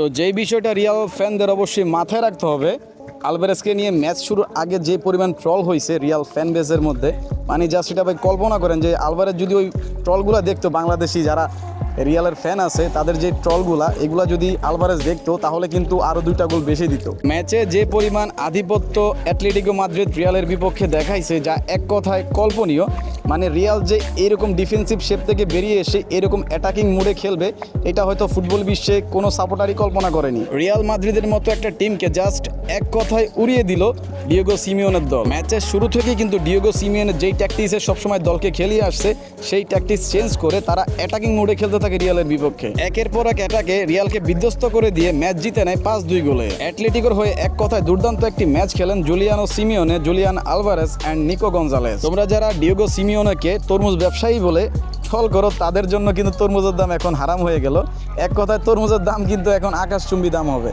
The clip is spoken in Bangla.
তো যেই বিষয়টা রিয়াল ফ্যানদের অবশ্যই মাথায় রাখতে হবে, আলভারেজকে নিয়ে ম্যাচ শুরুর আগে যে পরিমাণ ট্রল হয়েছে রিয়াল ফ্যান বেসের মধ্যে মানে জাস্ট সেটা ভাই কল্পনা করেন যে আলভারেজ যদি ওই ট্রলগুলো দেখতো, বাংলাদেশি যারা রিয়ালের ফ্যান আছে, তাদের যে ট্রলগুলা, এগুলা যদি আলভারেজ দেখতো, তাহলে কিন্তু আরও দুইটা গোল বেশি দিত। ম্যাচে যে পরিমাণ আধিপত্য অ্যাটলেটিকো মাদ্রিদ রিয়ালের বিপক্ষে দেখাইছে, যা এক কথায় কল্পনীয় মানে রিয়াল যে এরকম ডিফেন্সিভ শেপ থেকে বেরিয়ে এসে এরকম অ্যাটাকিং মুডে খেলবে, এটা হয়তো ফুটবল বিশ্বে কোনো সাপোর্টারই কল্পনা করেনি। রিয়াল মাদ্রিদের মতো একটা টিমকে জাস্ট এক কথায় উড়িয়ে দিল ডিওগো সিমিওনের দল। ম্যাচের শুরু থেকেই কিন্তু ডিওগো সিমিওনের যেই ট্যাকটিসে সবসময় দলকে খেলিয়ে আসছে, সেই ট্যাকটিস চেঞ্জ করে তারা অ্যাটাকিং মোডে খেলতে থাকে রিয়ালের বিপক্ষে। একের পর এক অ্যাটাকে রিয়ালকে বিধ্বস্ত করে দিয়ে ম্যাচ জিতে নেয় পাঁচ দুই গোলে। অ্যাটলেটিকোর হয়ে এক কথায় দুর্দান্ত একটি ম্যাচ খেলেন Giuliano Simeone Julian Alvarez and Nico Gonzalez তোমরা যারা ডিওগো সিমিওনেকে তরমুজ ব্যবসায়ী বলে ছল করো, তাদের জন্য কিন্তু তরমুজের দাম এখন হারাম হয়ে গেল। এক কথায় তরমুজের দাম কিন্তু এখন আকাশচুম্বী দাম হবে।